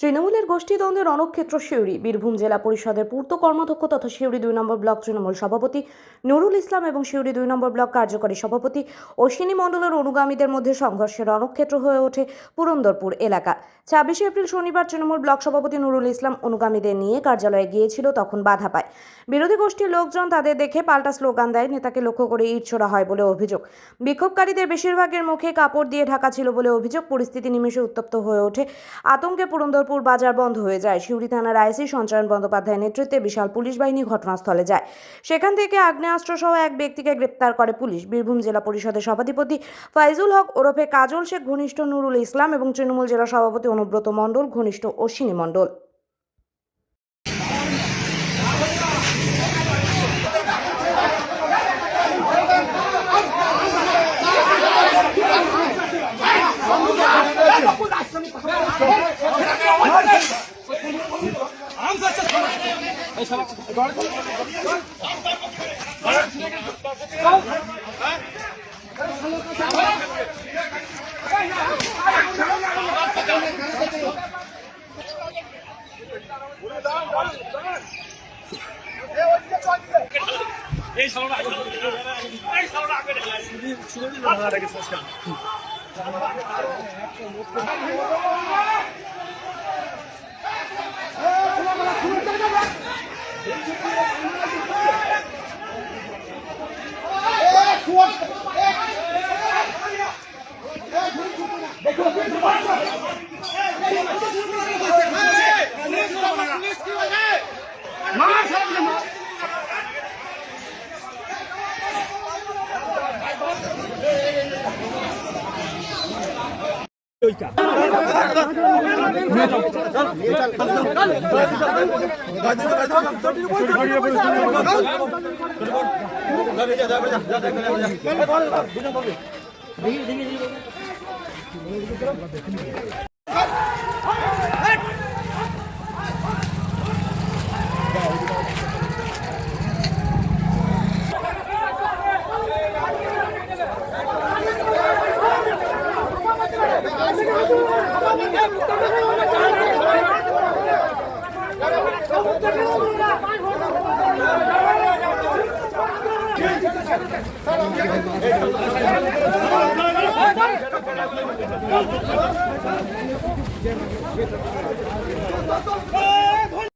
তৃণমূলের গোষ্ঠীদ্বন্দ্বের রণক্ষেত্র শিউরি বীরভূম জেলা পরিষদের পূর্ত কর্মাধ্যক্ষ তথা শিউরি দুই নম্বর ব্লক তৃণমূল সভাপতি নুরুল ইসলাম এবং শিউরি দুই নম্বর ব্লক কার্যকরী সভাপতি অশ্বিনী মণ্ডলের অনুগামীদের মধ্যে সংঘর্ষের রণক্ষেত্র হয়ে ওঠে পুরন্দরপুর এলাকা। ছাব্বিশে এপ্রিল শনিবার তৃণমূল ব্লক সভাপতি নুরুল ইসলাম অনুগামীদের নিয়ে কার্যালয়ে গিয়েছিল, তখন বাধা পায়। বিরোধী গোষ্ঠীর লোকজন তাদের দেখে পাল্টা স্লোগান দেয়, নেতাকে লক্ষ্য করে ইট ছোড়া হয় বলে অভিযোগ। বিক্ষোভকারীদের বেশিরভাগের মুখে কাপড় দিয়ে ঢাকা ছিল বলে অভিযোগ, পরিস্থিতি নিমেষে উত্তপ্ত হয়ে ওঠে আতঙ্কে পুরন্দরপুর বাজার বন্ধ হয়ে যায়। শিউরি থানার আইসি সঞ্চয়ন বন্দ্যোপাধ্যায়ের নেতৃত্বে বিশাল পুলিশ বাহিনী ঘটনাস্থলে যায়। সেখান থেকে আগ্নেয়াস্ত্র সহ এক ব্যক্তিকে গ্রেপ্তার করে পুলিশ। বীরভূম জেলা পরিষদের সভাধিপতি ফাইজুল হক ওরফে কাজল শেখ, ঘনিষ্ঠ নুরুল ইসলাম এবং তৃণমূল জেলা সভাপতি অনুব্রত মণ্ডল, ঘনিষ্ঠ অশ্বিনী মণ্ডল। এই সালটা এই সালটা আগে শুনে দিন না আগে সাবস্ক্রাইব Hey! ¡Eh,